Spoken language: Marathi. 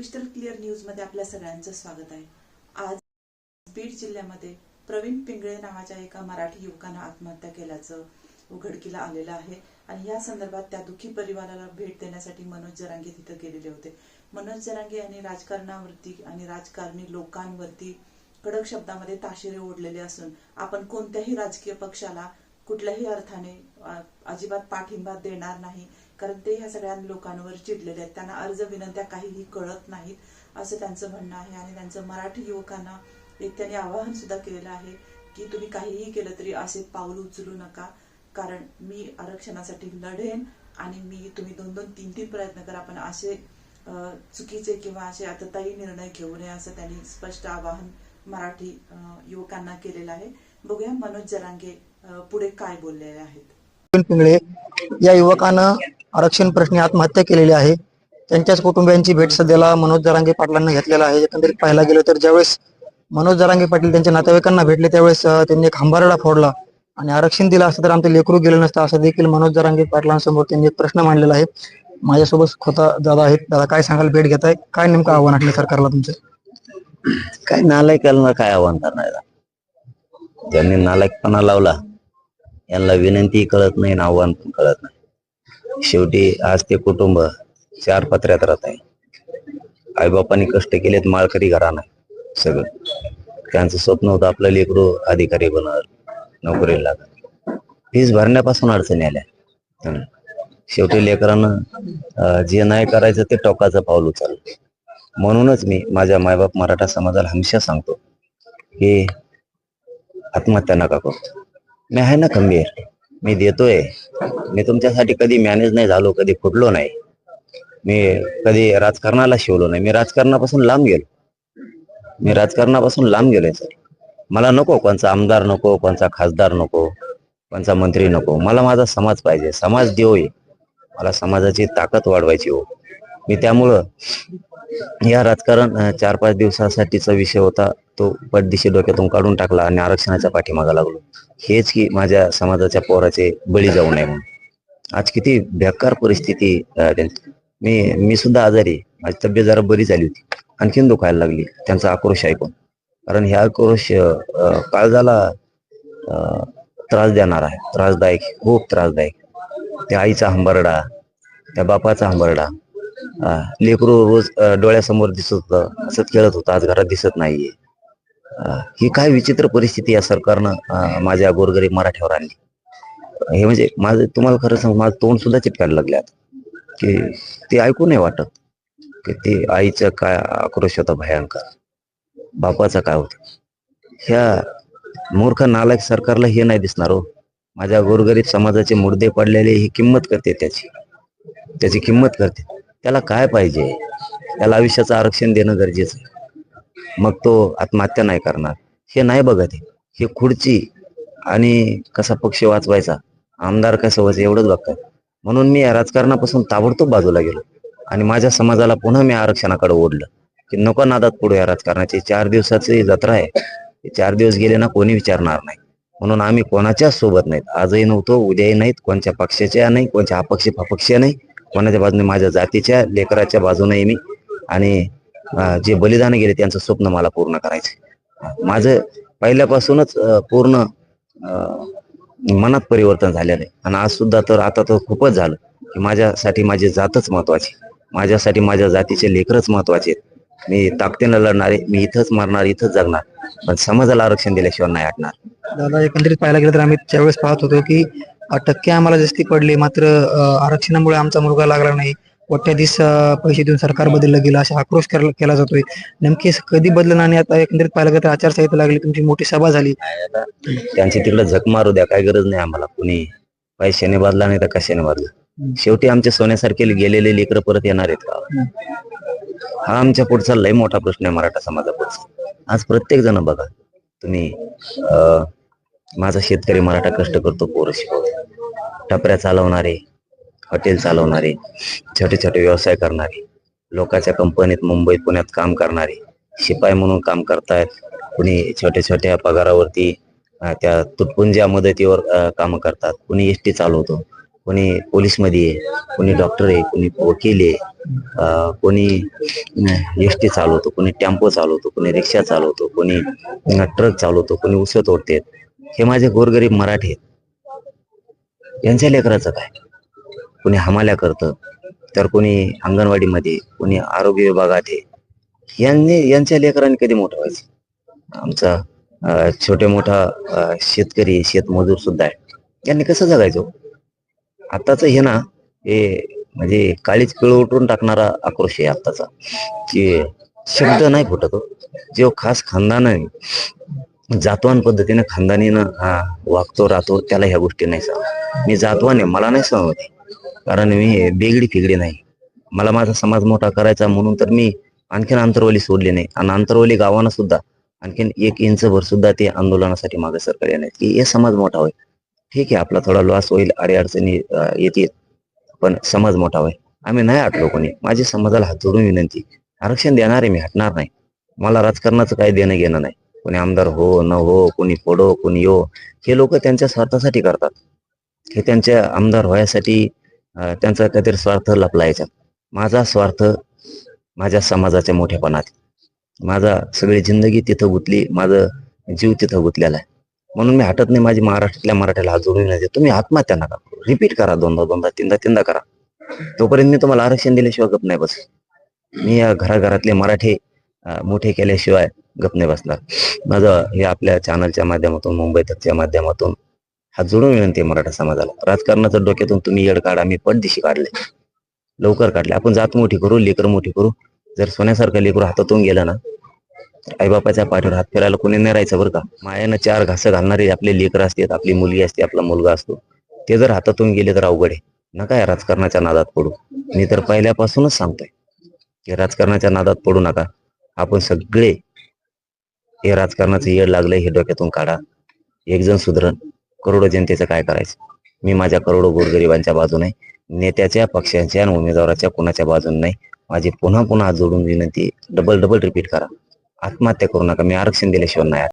क्रिस्टल क्लिअर न्यूजमध्ये आपल्या सगळ्यांचं स्वागत आहे. आज बीड जिल्ह्यामध्ये प्रवीण पिंगळे नावाच्या एका मराठी युवकानं आत्महत्या केल्याचं उघडकीला आलेलं आहे आणि या संदर्भात त्या दुःखी परिवाराला भेट देण्यासाठी मनोज जरांगे तिथं गेलेले होते. मनोज जरांगे यांनी राजकारणावरती आणि राजकारणी लोकांवरती कडक शब्दामध्ये ताशेरे ओढलेले असून आपण कोणत्याही राजकीय पक्षाला कुठल्याही अर्थाने अजिबात पाठिंबा देणार नाही. कारण ते ह्या सगळ्या लोकांवर चिडलेले आहेत. त्यांना अर्ज विनंत्या काहीही कळत नाहीत असं त्यांचं म्हणणं आहे. आणि त्यांचं मराठी युवकांना एक त्यांनी आवाहन सुद्धा केलेलं आहे की तुम्ही काहीही केलं तरी असे पाऊल उचलू नका. कारण मी आरक्षणासाठी लढेन आणि मी तुम्ही दोन दोन तीन तीन प्रयत्न करा पण असे चुकीचे किंवा असे आतताई निर्णय घेऊ नये असं त्यांनी स्पष्ट आवाहन मराठी युवकांना केलेलं आहे. बघूया मनोज जरांगे पुढे काय बोललेले आहेत. पिंगळे या युवकानं आरक्षण प्रश्नी आत्महत्या केलेली आहे. त्यांच्याच कुटुंबियांची भेट सध्याला मनोज जरांगे पाटलांना घेतलेला आहे. एकंदरीत पाहायला गेलो तर ज्यावेळेस मनोज जरांगे पाटील त्यांच्या नातेवाईकांना भेटले त्यावेळेस त्यांनी एक हंबारडा फोडला आणि आरक्षण दिलं असतं तर आमचं लेकरू गेलं नसतं असं देखील मनोज जरांगे पाटलांसमोर त्यांनी एक प्रश्न मांडलेला आहे. माझ्यासोबत खोता दादा आहेत. दादा काय सांगाल? भेट घेताय. काय नेमकं आव्हान आहे सरकारला तुमचं? काय नालायकाला काय आव्हान करणार? त्यांनी नालायकपणा लावला. यांना विनंती कळत नाही आणि आव्हान पण कळत नाही. शेवटी आज ते कुटुंब चार पत्र्यात राहत आहे. आईबापांनी कष्ट केलेत माळकरी घराणं सगळं. त्यांचं स्वप्न होतं आपलं लेकरू अधिकारी बनणार नोकरीला लागत फीस भरण्यापासून अडचणी आल्या. शेवटी लेकरांना जे नाही करायचं ते टोकाचं पाऊल उचललं. म्हणूनच मी माझ्या मायबाप मराठा समाजाला हमेशा सांगतो की आत्महत्या नका करतो मी आहे ना खंबीर. मी देतोय. मी तुमच्यासाठी कधी मॅनेज नाही झालो कधी फुटलो नाही. मी कधी राजकारणाला शिवलो नाही. मी राजकारणापासून लांब गेलो. मी राजकारणापासून लांब गेलोय. सर मला नको कोणचा आमदार नको कोणचा खासदार नको कोणचा मंत्री नको. मला माझा समाज पाहिजे. समाज देव आहे मला समाजाची ताकद वाढवायची हो. मी त्यामुळं या राजकारण चार पाच दिवसासाठीचा विषय होता. तो पटदिशी डोक्यातून काढून टाकला आणि आरक्षणाच्या पाठीमागा लागलो. हेच की माझ्या समाजाच्या पोराचे बळी जाऊ नये म्हणून. आज किती बेकार परिस्थिती मी मी सुद्धा आजारी माझी तब्येत जरा बरी झाली होती. आणखीन दुखायला लागली. त्यांचा आक्रोश ऐकून कारण ह्या आक्रोश काळजाला त्रास देणार आहे. त्रासदायक खूप त्रासदायक. त्या आईचा हंबरडा त्या बापाचा हंबरडा. लेकरू रोज डोळ्यासमोर दिसत होतं. असंच खेळत होतं. आज घरात दिसत नाहीये. ही काय विचित्र परिस्थिती या सरकारनं माझ्या गोरगरीब मराठ्यावर आणली. हे म्हणजे माझं तुम्हाला खरं सांग माझं तोंड सुद्धा चिटकायला लागल्यात की ते ऐकू नाही वाटत की ते आईचं काय आक्रोश होता भयंकर. बापाचा काय होत? ह्या मूर्ख नालायक सरकारला हे नाही दिसणार हो. माझ्या गोरगरीब समाजाचे मुर्दे पडलेले ही किंमत करते त्याची. त्याची किंमत करते. त्याला काय पाहिजे? त्याला आयुष्याचं आरक्षण देणं गरजेचं. आहे मग तो आत्महत्या नाही करणार. हे नाही बघत हे. खुर्ची आणि कसा पक्ष वाचवायचा? आमदार कसं व्हायचं एवढंच बघतात. म्हणून मी या राजकारणापासून ताबडतोब बाजूला गेलो आणि माझ्या समाजाला पुन्हा मी आरक्षणाकडे ओढलं. की नको नादात पुढे या राजकारणाची. चार दिवसाची जत्रा आहे. चार दिवस गेले ना कोणी विचारणार नाही. म्हणून आम्ही कोणाच्याच सोबत नाहीत. आजही नव्हतो उद्याही नाहीत. कोणत्या पक्षाच्या नाही कोणत्या अपक्षी अपक्ष नाही. कोणाच्या बाजूने माझ्या जातीच्या लेकराच्या बाजूने मी. आणि जे बलिदान गेले त्यांचं स्वप्न मला पूर्ण करायचं माझं पहिल्यापासूनच पूर्ण मनात परिवर्तन झालेलं आहे. आणि आज सुद्धा तर आता तर खूपच झालं की माझ्यासाठी माझी जातच महत्वाची माझ्यासाठी माझ्या जातीचे लेकरच महत्त्वाचे आहेत. मी ताकदीनं लढणार आहे मी इथंच मरणार इथंच जगणार. पण समाजाला आरक्षण दिल्याशिवाय नाही हटणार. दादा एकंदरीत पाहायला गेलं तर आम्ही त्यावेळेस पाहत होतो की टक्के आम्हाला जास्ती पडले. मात्र आरक्षणामुळे आमचा मुलगा लागला नाही. कोट्याधीश पैसे देऊन सरकार बदललं गेलं असा आक्रोश केला जातोय. नेमके कधी बदललं आणि आता एकंदरीत पाहिलं तर आचारसंहिता लागली तुमची मोठी सभा झाली. त्यांची तिकडे झक मारू द्या काय गरज नाही आम्हाला. कुणी पैशाने बदला नाही तर कशाने बदला? शेवटी आमच्या सोन्यासारखे गेलेले लेकरं परत येणार आहेत का हा आमच्या पुढचा लय मोठा प्रश्न आहे मराठा समाजापुढचा. आज प्रत्येक जण बघा तुम्ही माझा शेतकरी मराठा कष्ट करतो पोरशी शिकवतो. टपऱ्या चालवणारे हॉटेल चालवणारे छोटे छोटे व्यवसाय करणारे लोकांच्या कंपनीत मुंबईत पुण्यात काम करणारे शिपाई म्हणून काम करतायत कुणी छोट्या छोट्या पगारावरती त्या तुटपुंज्या मदतीवर काम करतात कुणी एस टी चालवतो कोणी पोलीसमध्ये आहे कोणी डॉक्टर आहे कोणी वकील आहे कोणी एस टी चालवतो कोणी टेम्पो चालवतो कोणी रिक्षा चालवतो कोणी ट्रक चालवतो कोणी उसत ओढते हे माझे गोरगरीब मराठी आहेत यांच्या लेकराचं काय? कोणी हमाल्या करतं तर कोणी अंगणवाडीमध्ये कोणी आरोग्य विभागात आहे. यांनी यांच्या लेकरांनी कधी मोठं व्हायचं? आमचा छोटे मोठा शेतकरी शेतमजूर सुद्धा आहे. यांनी कसं जगायचं? आत्ताचं हे ना हे म्हणजे काळीच पिळ उठून टाकणारा आक्रोश आहे आत्ताचा. की शब्द नाही फुटत हो. जो खास खानदान आहे जातवान पद्धतीने खानदानीनं हा वागतो राहतो त्याला ह्या गोष्टी नाही सांग मी जातवान आहे मला नाही सांगते कारण मी बेगडी फिगडी नाही. मला माझा समाज मोठा करायचा म्हणून तर मी आणखीन आंतरवली सोडली नाही. आणि आंतरवली गावानं सुद्धा आणखीन एक इंच भर सुद्धा ते आंदोलनासाठी मागे सरकार येणार की हे समाज मोठा होईल. ठीक आहे आपला थोडा लॉस होईल अडीअडचणी येतील. पण समाज मोठा होईल. आम्ही नाही हटलो कोणी. माझी समाजाला हात जोडून विनंती आरक्षण देणार आहे मी हटणार नाही. मला राजकारणाचं काही देणं घेणं नाही. कोणी आमदार हो न हो कोणी पडो कोणी यो हे लोक त्यांच्या स्वार्थासाठी करतात. हे त्यांच्या आमदार व्हायसाठी त्यांचा काहीतरी स्वार्थ लपला याच्यात माझा स्वार्थ माझ्या समाजाच्या मोठेपणात माझा सगळी जिंदगी तिथं गुतली माझं जीव तिथं गुतलेला आहे. म्हणून मी हटत नाही माझी महाराष्ट्रातल्या मराठ्याला हात जोडून नाही तुम्ही आत्महत्या नका रिपीट करा दोनदा दोनदा तीनदा तीनदा करा. तोपर्यंत मी तुम्हाला आरक्षण दिल्याशिवाय गप नाही बस मी या घराघरातले मराठी मोठे केल्याशिवाय गप नाही बसणार. माझं हे आपल्या चॅनलच्या माध्यमातून मुंबई तकच्या माध्यमातून हात जोडून विनंती आहे मराठा समाजाला. राजकारणाचं डोक्यातून तुम्ही येड काढा मी पटदिशी काढले. लवकर काढले. आपण जात मोठी करू लेकर मोठी करू. जर सोन्यासारखं लेकरू हातातून गेलं ना आईबापाच्या पाठीवर हात फिरायला कोणी नाही राहायचं बरं का. मायानं चार घासं घालणारे आपले लेकर असतात आपली मुलगी असते आपला मुलगा असतो. ते जर हातातून गेले तर अवघड आहे. नका या राजकारणाच्या नादात पडू. मी तर पहिल्यापासूनच सांगतोय की राजकारणाच्या नादात पडू नका. आपण सगळे हे राजकारणाचं येड लागलंय हे डोक्यातून काढा. एक जण सुधरण. करोडो जनतेचं काय करायचं? मी माझ्या करोडो गोरगरिबांच्या बाजूने नेत्याच्या पक्षांच्या आणि उमेदवाराच्या कुणाच्या बाजूने नाही. माझी पुन्हा पुन्हा जोडून विनंती डबल डबल रिपीट करा. आत्महत्या करू नका. मी आरक्षण दिल्याशिवाय नाही.